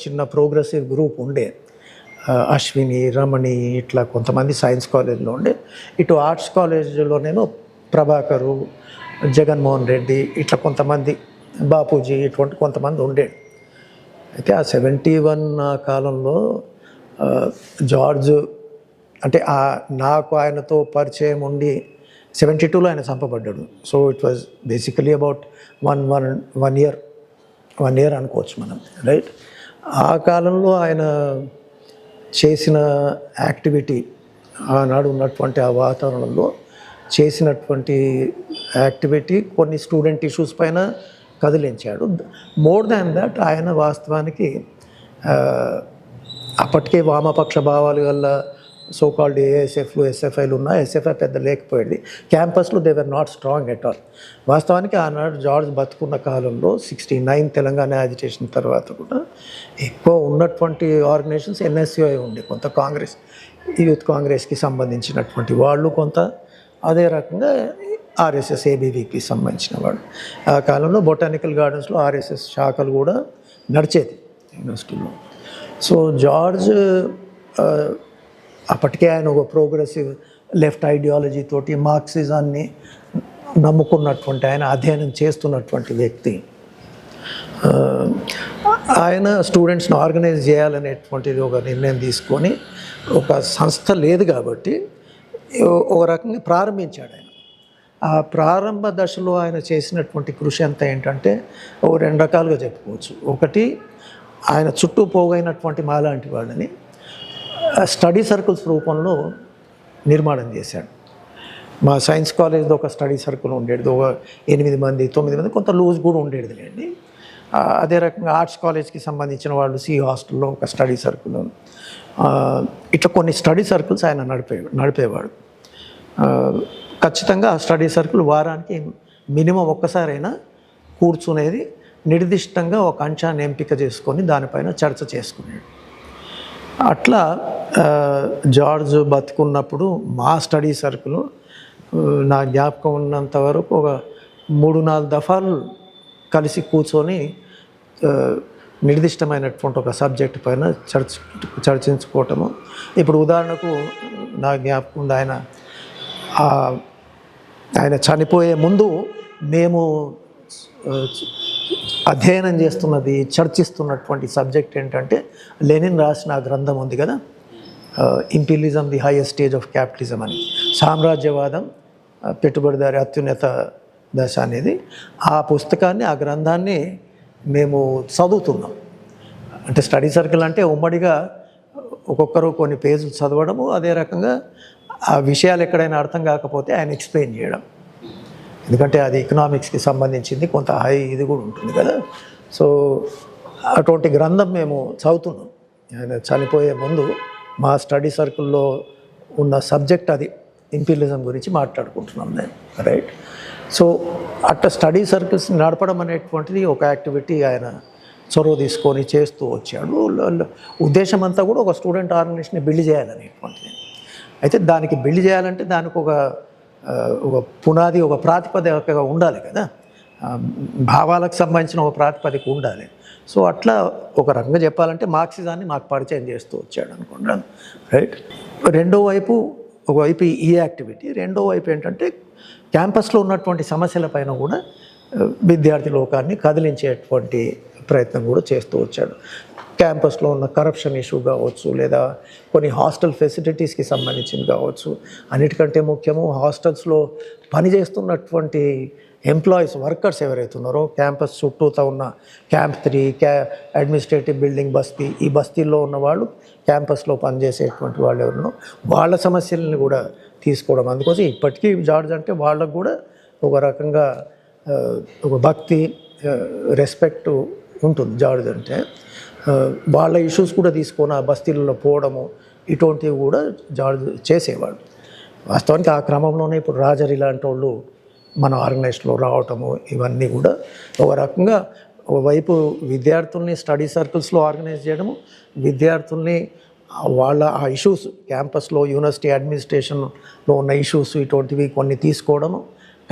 చిన్న progressive group ఉండే అశ్విని రమణి ఇట్లా కొంతమంది సైన్స్ కాలేజ్లో ఉండే. ఇటు ఆర్ట్స్ కాలేజీలోనేమో ప్రభాకరు జగన్మోహన్ రెడ్డి ఇట్లా కొంతమంది బాపూజీ ఇటువంటి కొంతమంది ఉండే. అయితే ఆ సెవెంటీ వన్ కాలంలో జార్జ్ అంటే ఆ నాకు ఆయనతో పరిచయం ఉండి సెవెంటీ టూలో ఆయన చంపబడ్డాడు. So it was basically about one one one year one year అనుకోవచ్చు మనం రైట్ ఆ కాలంలో ఆయన చేసిన యాక్టివిటీ ఆనాడు ఉన్నటువంటి ఆ వాతావరణంలో చేసినటువంటి యాక్టివిటీ కొన్ని స్టూడెంట్ ఇష్యూస్ పైన కదిలించాడు. మోర్ దాన్ దట్ ఆయన వాస్తవానికి అప్పటికే వామపక్ష భావాలు వల్ల సోకాల్డ్ ఏఎస్ఎఫ్లు ఎస్ఎఫ్ఐలు ఉన్నా ఎస్ఎఫ్ఐ పెద్ద లేకపోయింది. క్యాంపస్లో they were not strong at all వాస్తవానికి ఆనాడు జార్జ్ బతుకున్న కాలంలో సిక్స్టీ నైన్ తెలంగాణ యాజిటేషన్ తర్వాత కూడా ఎక్కువ ఉన్నటువంటి ఆర్గనైజేషన్స్ ఎన్ఎస్యుఐ ఉండే కొంత కాంగ్రెస్ యూత్ కాంగ్రెస్కి సంబంధించినటువంటి వాళ్ళు కొంత. అదే రకంగా ఆర్ఎస్ఎస్ ఏబీవీకి సంబంధించిన వాళ్ళు. ఆ కాలంలో బొటానికల్ గార్డెన్స్లో ఆర్ఎస్ఎస్ శాఖలు కూడా నడిచేది. యూనివర్సిటీలో సో జార్జ్ అప్పటికే ఆయన ఒక ప్రోగ్రెసివ్ లెఫ్ట్ ఐడియాలజీ తోటి మార్క్సిజాన్ని నమ్ముకున్నటువంటి ఆయన అధ్యయనం చేస్తున్నటువంటి వ్యక్తి. ఆయన స్టూడెంట్స్ని ఆర్గనైజ్ చేయాలనేటువంటిది ఒక నిర్ణయం తీసుకొని ఒక సంస్థ లేదు కాబట్టి ఒక రకంగా ప్రారంభించాడు ఆయన. ఆ ప్రారంభ దశలో ఆయన చేసినటువంటి కృషి అంతా ఏంటంటే ఓ రెండు రకాలుగా చెప్పుకోవచ్చు. ఒకటి ఆయన చుట్టూ పోగైనటువంటి మాలాంటి వాళ్ళని స్టడీ సర్కిల్స్ రూపంలో నిర్మాణం చేశాడు. మా సైన్స్ కాలేజ్లో ఒక స్టడీ సర్కిల్ ఉండేది. ఒక ఎనిమిది మంది తొమ్మిది మంది కొంత లూజ్ కూడా ఉండేది లేండి. అదే రకంగా ఆర్ట్స్ కాలేజ్కి సంబంధించిన వాళ్ళు సి హాస్టల్లో ఒక స్టడీ సర్కిల్. ఇట్లా కొన్ని స్టడీ సర్కిల్స్ ఆయన నడిపే నడిపేవాడు. ఖచ్చితంగా ఆ స్టడీ సర్కిల్ వారానికి మినిమం ఒక్కసారైనా కూర్చునేది నిర్దిష్టంగా ఒక అంశాన్ని ఎంపిక చేసుకొని దానిపైన చర్చ చేసుకునేది. అట్లా జార్జ్ బతుకున్నప్పుడు మా స్టడీ సర్కిల్ నా జ్ఞాపకం ఉన్నంత వరకు ఒక మూడు నాలుగు దఫాలు కలిసి కూర్చొని నిర్దిష్టమైనటువంటి ఒక సబ్జెక్ట్ పైన చర్చ చర్చించుకోవటము. ఇప్పుడు ఉదాహరణకు నా జ్ఞాపకం ఉంది ఆయన ఆయన చనిపోయే ముందు మేము అధ్యయనం చేస్తున్నది చర్చిస్తున్నటువంటి సబ్జెక్ట్ ఏంటంటే లెనిన్ రాసిన గ్రంథం ఉంది కదా? Imperialism the highest stage of capitalism అని. సామ్రాజ్యవాదం పెట్టుబడిదారి అత్యున్నత దశ అనేది. ఆ పుస్తకాన్ని ఆ గ్రంథాన్ని మేము చదువుతున్నాం. అంటే స్టడీ సర్కిల్ అంటే ఉమ్మడిగా ఒక్కొక్కరు కొన్ని పేజీలు చదవడము అదే రకంగా ఆ విషయాలు ఎక్కడైనా అర్థం కాకపోతే ఆయన ఎక్స్ప్లెయిన్ చేయడం. ఎందుకంటే అది ఎకనామిక్స్కి సంబంధించింది కొంత హై ఇది కూడా ఉంటుంది కదా. సో అటువంటి గ్రంథం మేము చదువుతున్నాం. ఆయన చనిపోయే ముందు మా స్టడీ సర్కిల్లో ఉన్న సబ్జెక్ట్ అది ఇంపీరియలిజం గురించి మాట్లాడుకుంటున్నాం నేను రైట్? సో అట్ట స్టడీ సర్కిల్స్ నడపడం అనేటువంటిది ఒక యాక్టివిటీ ఆయన చొరవ తీసుకొని చేస్తూ వచ్చాడు. ఉద్దేశం అంతా కూడా ఒక స్టూడెంట్ ఆర్గనైజేషన్ బిల్డ్ చేయాలనేటువంటిది. అయితే దానికి బిల్డ్ చేయాలంటే దానికి ఒక ఒక పునాది ఒక ప్రాతిపదికగా ఉండాలి కదా. భావాలకు సంబంధించిన ఒక ప్రాతిపదిక ఉండాలి. సో అట్లా ఒక రకంగా చెప్పాలంటే మార్క్సిజాన్ని మాకు పరిచయం చేస్తూ వచ్చాడు అనుకుంటాను. రైట్? రెండో వైపు ఒకవైపు ఈ యాక్టివిటీ రెండో వైపు ఏంటంటే క్యాంపస్లో ఉన్నటువంటి సమస్యల పైన కూడా విద్యార్థి లోకాన్ని కదిలించేటువంటి ప్రయత్నం కూడా చేస్తూ వచ్చాడు. క్యాంపస్లో ఉన్న కరప్షన్ ఇష్యూ కావచ్చు లేదా కొన్ని హాస్టల్ ఫెసిలిటీస్కి సంబంధించింది కావచ్చు. అన్నిటికంటే ముఖ్యము హాస్టల్స్లో పనిచేస్తున్నటువంటి ఎంప్లాయీస్ వర్కర్స్ ఎవరైతే ఉన్నారో క్యాంపస్ చుట్టూతో ఉన్న క్యాంప్ త్రీ క్యా అడ్మినిస్ట్రేటివ్ బిల్డింగ్ బస్తీ ఈ బస్తీల్లో ఉన్న వాళ్ళు క్యాంపస్లో పనిచేసేటువంటి వాళ్ళు ఎవరినో వాళ్ళ సమస్యలను కూడా తీసుకోవడం. అందుకోసం ఇప్పటికీ జార్జ్ అంటే వాళ్ళకు కూడా ఒక రకంగా ఒక భక్తి రెస్పెక్టు ఉంటుంది జార్జ్ అంటే. వాళ్ళ ఇష్యూస్ కూడా తీసుకొని ఆ బస్తీలలో పోవడము ఇటువంటివి కూడా జార్జ్ చేసేవాడు వాస్తవానికి ఆ క్రమంలోనే ఇప్పుడు రాజరి లాంటి వాళ్ళు మన ఆర్గనైజ్లో రావటము ఇవన్నీ కూడా ఒక రకంగా ఒకవైపు విద్యార్థుల్ని స్టడీ సర్కిల్స్లో ఆర్గనైజ్ చేయడము విద్యార్థుల్ని వాళ్ళ ఆ ఇష్యూస్ క్యాంపస్లో యూనివర్సిటీ అడ్మినిస్ట్రేషన్లో ఉన్న ఇష్యూస్ ఇటువంటివి కొన్ని తీసుకోవడము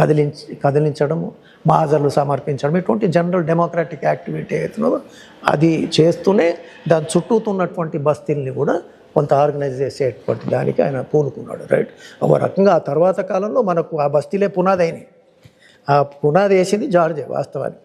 కదిలించి కదిలించడము మాజర్లు సమర్పించడం ఇటువంటి జనరల్ డెమోక్రాటిక్ యాక్టివిటీ అవుతున్నదో అది చేస్తూనే దాని చుట్టూతున్నటువంటి బస్తీల్ని కూడా కొంత ఆర్గనైజ్ చేసేటువంటి దానికి ఆయన పూనుకున్నాడు రైట్? ఒక రకంగా ఆ తర్వాత కాలంలో మనకు ఆ బస్తీలే పునాది అయినాయి. ఆ పునాది వేసింది జార్జే వాస్తవానికి.